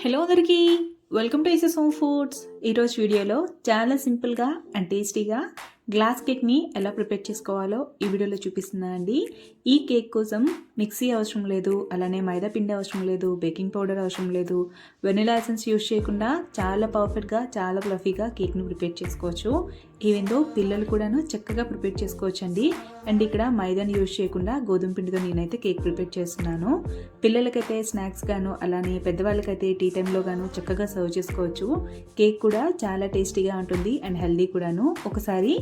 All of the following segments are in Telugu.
హలో అందరికీ. Welcome to ices home foods ఈరోజు వీడియోలో చాలా సింపుల్గా అండ్ టేస్టీగా గ్లాస్ కేక్ని ఎలా ప్రిపేర్ చేసుకోవాలో ఈ వీడియోలో చూపిస్తున్నాను అండి ఈ కేక్ కోసం మిక్సీ అవసరం లేదు అలానే మైదా పిండి అవసరం లేదు బేకింగ్ పౌడర్ అవసరం లేదు. వెనిలా ఎసెన్స్ యూస్ చేయకుండా చాలా పర్ఫెక్ట్గా చాలా ఫ్లఫీగా కేక్ని ప్రిపేర్ చేసుకోవచ్చు. ఈవెందో పిల్లలు కూడాను చక్కగా ప్రిపేర్ చేసుకోవచ్చు అండి అండ్ ఇక్కడ మైదాని యూజ్ చేయకుండా గోధుమ పిండితో నేనైతే కేక్ ప్రిపేర్ చేస్తున్నాను. పిల్లలకైతే స్నాక్స్ గాను అలానే పెద్దవాళ్ళకైతే టీ టైంలో గాను చక్కగా సర్వ్ చేసుకోవచ్చు. కేక్ కూడా చాలా టేస్టీగా ఉంటుంది అండ్ హెల్దీ కూడాను. ఒకసారి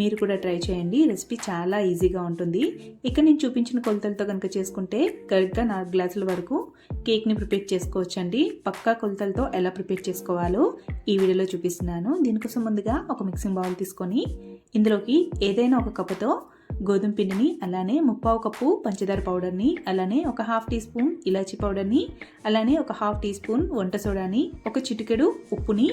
మీరు కూడా ట్రై చేయండి రెసిపీ చాలా ఈజీగా ఉంటుంది. ఇక్కడ నేను చూపించిన కొలతలతో కనుక చేసుకుంటే కరెక్ట్గా నాలుగు గ్లాసుల వరకు కేక్ని ప్రిపేర్ చేసుకోవచ్చు అండి పక్కా కొలతలతో ఎలా ప్రిపేర్ చేసుకోవాలో ఈ వీడియోలో చూపిస్తున్నాను. దీనికోసం ముందుగా ఒక మిక్సింగ్ బౌల్ తీసుకొని ఇందులోకి ఏదైనా ఒక కప్పుతో గోధుమ పిండిని అలానే ముప్పావు కప్పు పంచదార పౌడర్ని అలానే ఒక హాఫ్ టీ స్పూన్ ఇలాచీ పౌడర్ని అలానే ఒక హాఫ్ టీ స్పూన్ వంట సోడాని ఒక చిటికెడు ఉప్పుని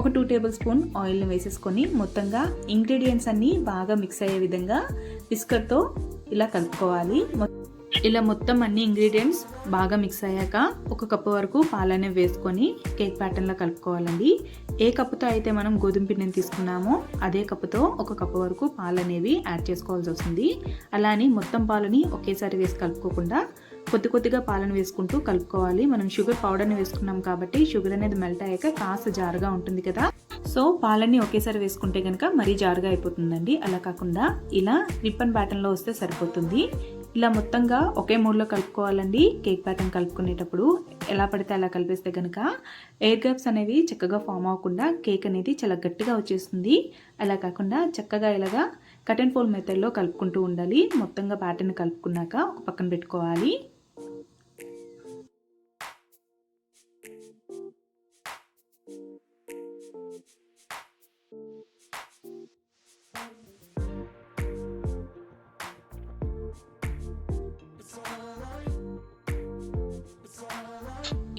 ఒక టూ టేబుల్ స్పూన్ ఆయిల్ని వేసేసుకొని మొత్తంగా ఇంగ్రీడియంట్స్ అన్నీ బాగా మిక్స్ అయ్యే విధంగా విస్కర్తో ఇలా కలుపుకోవాలి. ఇలా మొత్తం అన్ని ఇంగ్రీడియంట్స్ బాగా మిక్స్ అయ్యాక ఒక కప్పు వరకు పాలనే వేసుకొని కేక్ ప్యాటర్న్లో కలుపుకోవాలండి. ఏ కప్పుతో అయితే మనం గోధుమ పిండిని తీసుకున్నామో అదే కప్పుతో ఒక కప్పు వరకు పాలు అనేవి యాడ్ చేసుకోవాల్సి వస్తుంది. అలా అని మొత్తం పాలని ఒకేసారి వేసి కలుపుకోకుండా కొద్ది కొద్దిగా పాలను వేసుకుంటూ కలుపుకోవాలి. మనం షుగర్ పౌడర్ని వేసుకున్నాం కాబట్టి షుగర్ అనేది మెల్ట్ అయ్యాక కాస్త జారుగా ఉంటుంది కదా. సో పాలన్నీ ఒకేసారి వేసుకుంటే కనుక మరీ జారుగా అయిపోతుందండి. అలా కాకుండా ఇలా రిప్పన్ బ్యాటన్లో వస్తే సరిపోతుంది. ఇలా మొత్తంగా ఒకే మూడ్లో కలుపుకోవాలండి. కేక్ ప్యాటర్న్ కలుపుకునేటప్పుడు ఎలా పడితే అలా కలిపేస్తే కనుక ఎయిర్ గ్యాప్స్ అనేవి చక్కగా ఫామ్ అవ్వకుండా కేక్ అనేది చాలా గట్టిగా వచ్చేస్తుంది. అలా కాకుండా చక్కగా ఇలాగా కట్ అండ్ ఫోల్ మెథడ్లో కలుపుకుంటూ ఉండాలి. మొత్తంగా ప్యాటర్న్ కలుపుకున్నాక ఒక పక్కన పెట్టుకోవాలి.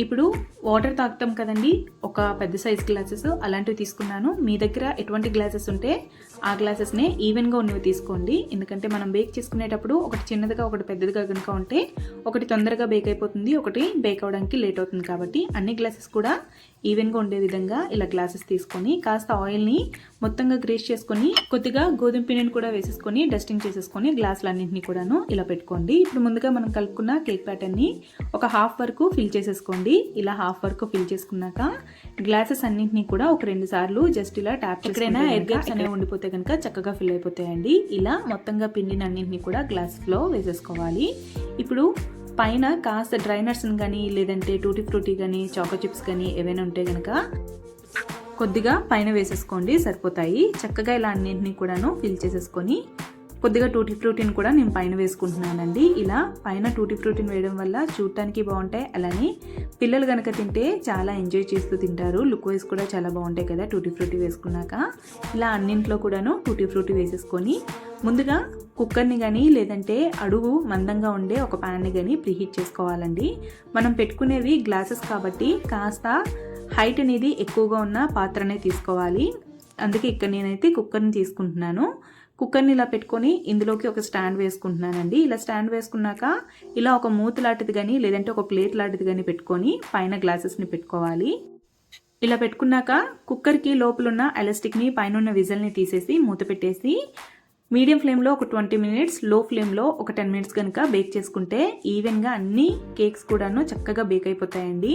ఇప్పుడు వాటర్ తాగుతాం కదండి. ఒక పెద్ద సైజ్ గ్లాసెస్ అలాంటివి తీసుకున్నాను. మీ దగ్గర ఎటువంటి గ్లాసెస్ ఉంటే ఆ గ్లాసెస్నే ఈవెన్గా ఉన్నవి తీసుకోండి. ఎందుకంటే మనం బేక్ చేసుకునేటప్పుడు ఒకటి చిన్నదిగా ఒకటి పెద్దదిగా కనుక ఉంటే ఒకటి తొందరగా బేక్ అయిపోతుంది ఒకటి బేక్ అవడానికి లేట్ అవుతుంది కాబట్టి అన్ని గ్లాసెస్ కూడా ఈవెన్గా ఉండే విధంగా ఇలా గ్లాసెస్ తీసుకొని కాస్త ఆయిల్ని మొత్తంగా గ్రేస్ చేసుకొని కొద్దిగా గోధుమ పిండిని కూడా వేసేసుకొని డస్టింగ్ చేసేసుకొని గ్లాసులన్నింటినీ కూడాను ఇలా పెట్టుకోండి. ఇప్పుడు ముందుగా మనం కలుపుకున్న కేక్ ప్యాటర్న్ని ఒక హాఫ్ వరకు ఫిల్ చేసేసుకోండి. ఇలా హాఫ్ వరకు ఫిల్ చేసుకున్నాక గ్లాసెస్ అన్నింటినీ కూడా ఒక రెండు సార్లు జస్ట్ ఇలా ట్యాప్ ఎక్కడైనా ఎయిర్ గ్యాప్స్ అనేవి ఉండిపోతే కనుక చక్కగా ఫిల్ అయిపోతాయండి. ఇలా మొత్తంగా పిండిని అన్నింటినీ కూడా గ్లాసెస్లో వేసేసుకోవాలి. ఇప్పుడు పైన కాస్త డ్రైనర్స్ని కానీ లేదంటే టూటీ ఫ్రూటీ కానీ చాకో చిప్స్ కానీ ఏవైనా ఉంటే కనుక కొద్దిగా పైన వేసేసుకోండి సరిపోతాయి. చక్కగా ఇలా అన్నింటినీ కూడాను ఫిల్ చేసేసుకొని కొద్దిగా టూటీ ఫ్రూటీని కూడా నేను పైన వేసుకుంటున్నానండి. ఇలా పైన టూటీ ఫ్రూటీని వేయడం వల్ల చూడటానికి బాగుంటాయి. అలానే పిల్లలు కనుక తింటే చాలా ఎంజాయ్ చేస్తూ తింటారు. లుక్ వైజ్ కూడా చాలా బాగుంటాయి కదా టూటీ ఫ్రూటీ వేసుకున్నాక. ఇలా అన్నింట్లో కూడాను టూటీ ఫ్రూటీ వేసేసుకొని ముందుగా కుక్కర్ని కానీ లేదంటే అడుగు మందంగా ఉండే ఒక ప్యాన్ని కానీ ప్రీహీట్ చేసుకోవాలండి. మనం పెట్టుకునేవి గ్లాసెస్ కాబట్టి కాస్త హైట్ అనేది ఎక్కువగా ఉన్న పాత్రనే తీసుకోవాలి. అందుకే ఇక్కడ నేనైతే కుక్కర్ని తీసుకుంటున్నాను. కుక్కర్ని ఇలా పెట్టుకొని ఇందులోకి ఒక స్టాండ్ వేసుకుంటున్నానండి. ఇలా స్టాండ్ వేసుకున్నాక ఇలా ఒక మూత లాంటిది కానీ లేదంటే ఒక ప్లేట్ లాంటిది కానీ పెట్టుకొని పైన గ్లాసెస్ని పెట్టుకోవాలి. ఇలా పెట్టుకున్నాక కుక్కర్కి లోపలున్న ఎలాస్టిక్ని పైన ఉన్న విజల్ని తీసేసి మూత పెట్టేసి మీడియం ఫ్లేమ్లో ఒక ట్వంటీ మినిట్స్లో ఫ్లేమ్లో ఒక టెన్ మినిట్స్ కనుక బేక్ చేసుకుంటే ఈవెన్గా అన్ని కేక్స్ కూడాను చక్కగా బేక్ అయిపోతాయండి.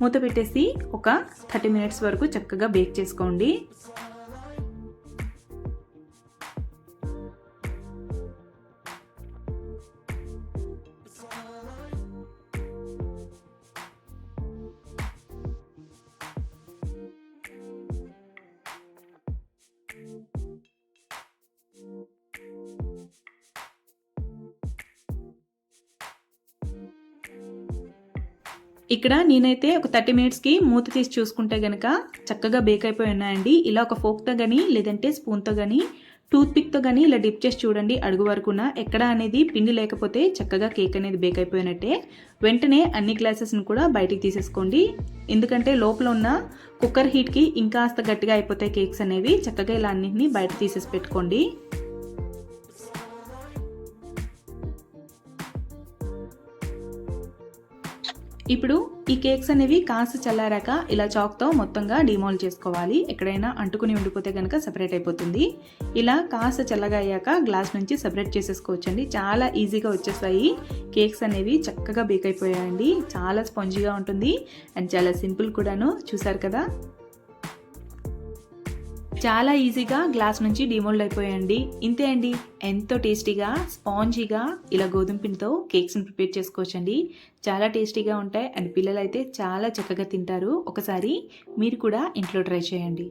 మూత పెట్టేసి ఒక థర్టీ మినిట్స్ వరకు చక్కగా బేక్ చేసుకోండి. ఇక్కడ నేనైతే ఒక థర్టీ మినిట్స్కి మూత తీసి చూసుకుంటే కనుక చక్కగా బేక్ అయిపోయి ఉన్నాయండి. ఇలా ఒక ఫోక్తో కానీ లేదంటే స్పూన్తో కానీ టూత్పిక్తో కానీ ఇలా డిప్ చేసి చూడండి అడుగు వరకున. ఎక్కడ అనేది పిండి లేకపోతే చక్కగా కేక్ అనేది బేక్ అయిపోయినట్టే. వెంటనే అన్ని గ్లాసెస్ని కూడా బయటికి తీసేసుకోండి. ఎందుకంటే లోపల ఉన్న కుక్కర్ హీట్కి ఇంకాస్త గట్టిగా అయిపోతాయి కేక్స్ అనేవి. చక్కగా ఇలా అన్నింటినీ బయట తీసేసి పెట్టుకోండి. ఇప్పుడు ఈ కేక్స్ అనేవి కాస్త చల్లారాక ఇలా చాక్తో మొత్తంగా డిమోల్డ్ చేసుకోవాలి. ఎక్కడైనా అంటుకుని ఉండిపోతే కనుక సెపరేట్ అయిపోతుంది. ఇలా కాస్త చల్లగా అయ్యాక గ్లాస్ నుంచి సెపరేట్ చేసేసుకోవచ్చండి. చాలా ఈజీగా వచ్చేస్తాయి. కేక్స్ అనేవి చక్కగా బేక్ అయిపోయాయండి. చాలా స్పాంజీగా ఉంటుంది. అండ్ చాలా సింపుల్ కూడాను. చూసారు కదా? చాలా ఈజీగా గ్లాస్ నుంచి డిమోల్డ్ అయిపోయాయండి. ఇంతే అండి. ఎంతో టేస్టీగా స్పాంజీగా ఇలా గోధుమ పిండితో కేక్స్ని ప్రిపేర్ చేసుకోవచ్చండి. చాలా టేస్టీగా ఉంటాయి అండ్ పిల్లలు అయితే చాలా చక్కగా తింటారు. ఒకసారి మీరు కూడా ఇంట్లో ట్రై చేయండి.